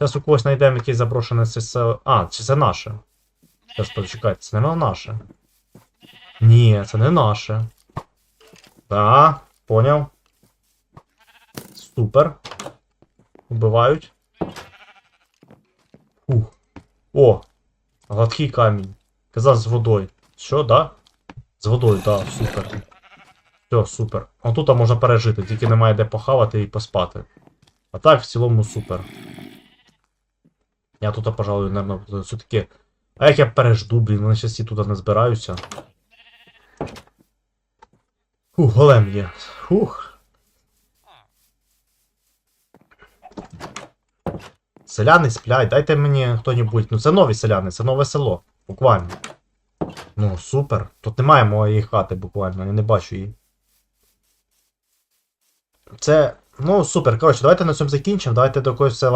Зараз у когось знайдемо якесь заброшене це. А, чи це наше? Зараз почекайте, це не наше. Ні, це не наше. Так, поняв. Супер. Убивають. Ух. О! Гладкий камінь. Казав з водою. Що, да? З водою, да, супер. Все, супер. А тут можна пережити, тільки немає де похавати і поспати. А так, в цілому супер. Я тут, пожалуй, наверное, все-таки. А як я пережду, блін, вони щас всі туди не збираються. Фух, голем є. Фух. Селяни сплять, дайте мені хто-небудь. Ну це нові селяни, це нове село. Буквально. Ну, супер. Тут немає моєї хати, буквально, я не бачу її. Це. Ну, супер. Коротше, давайте на цьому закінчимо. Давайте до якогось села